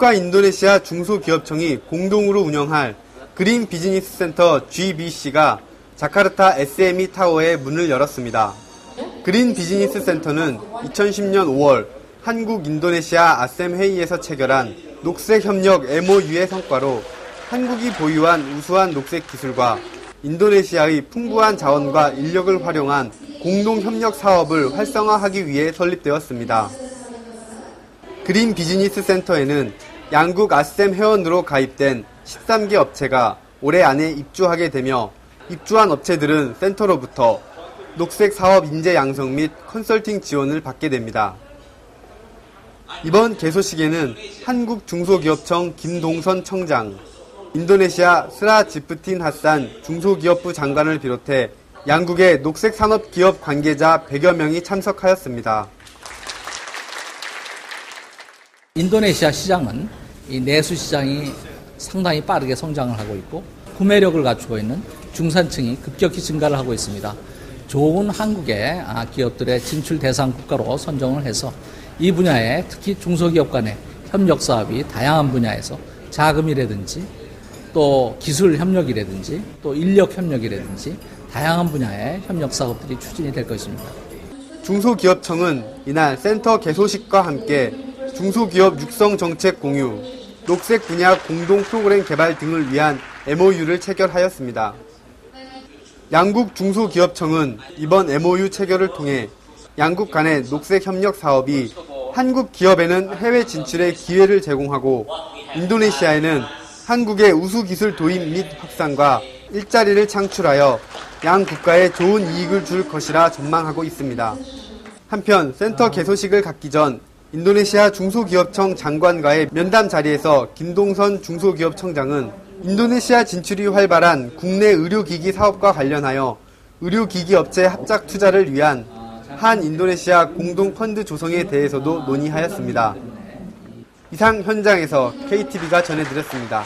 한국과 인도네시아 중소기업청이 공동으로 운영할 그린 비즈니스 센터 GBC가 자카르타 SME 타워에 문을 열었습니다. 그린 비즈니스 센터는 2010년 5월 한국 인도네시아 아셈 회의에서 체결한 녹색 협력 MOU의 성과로 한국이 보유한 우수한 녹색 기술과 인도네시아의 풍부한 자원과 인력을 활용한 공동 협력 사업을 활성화하기 위해 설립되었습니다. 그린 비즈니스 센터에는 양국 아셈 회원으로 가입된 13개 업체가 올해 안에 입주하게 되며 입주한 업체들은 센터로부터 녹색 사업 인재 양성 및 컨설팅 지원을 받게 됩니다. 이번 개소식에는 한국 중소기업청 김동선 청장, 인도네시아 스라 지프틴 하산 중소기업부 장관을 비롯해 양국의 녹색 산업 기업 관계자 100여 명이 참석하였습니다. 인도네시아 시장은 이 내수 시장이 상당히 빠르게 성장을 하고 있고 구매력을 갖추고 있는 중산층이 급격히 증가를 하고 있습니다. 좋은 한국의 아, 기업들의 진출 대상 국가로 선정을 해서 이 분야에 특히 중소기업 간의 협력 사업이 다양한 분야에서 자금이라든지 또 기술 협력이라든지 또 인력 협력이라든지 다양한 분야의 협력 사업들이 추진이 될 것입니다. 중소기업청은 이날 센터 개소식과 함께 중소기업 육성 정책 공유, 녹색 분야 공동 프로그램 개발 등을 위한 MOU를 체결하였습니다. 양국 중소기업청은 이번 MOU 체결을 통해 양국 간의 녹색 협력 사업이 한국 기업에는 해외 진출의 기회를 제공하고 인도네시아에는 한국의 우수 기술 도입 및 확산과 일자리를 창출하여 양 국가에 좋은 이익을 줄 것이라 전망하고 있습니다. 한편 센터 개소식을 갖기 전 인도네시아 중소기업청 장관과의 면담 자리에서 김동선 중소기업청장은 인도네시아 진출이 활발한 국내 의료기기 사업과 관련하여 의료기기 업체 합작 투자를 위한 한 인도네시아 공동 펀드 조성에 대해서도 논의하였습니다. 이상 현장에서 KTV가 전해드렸습니다.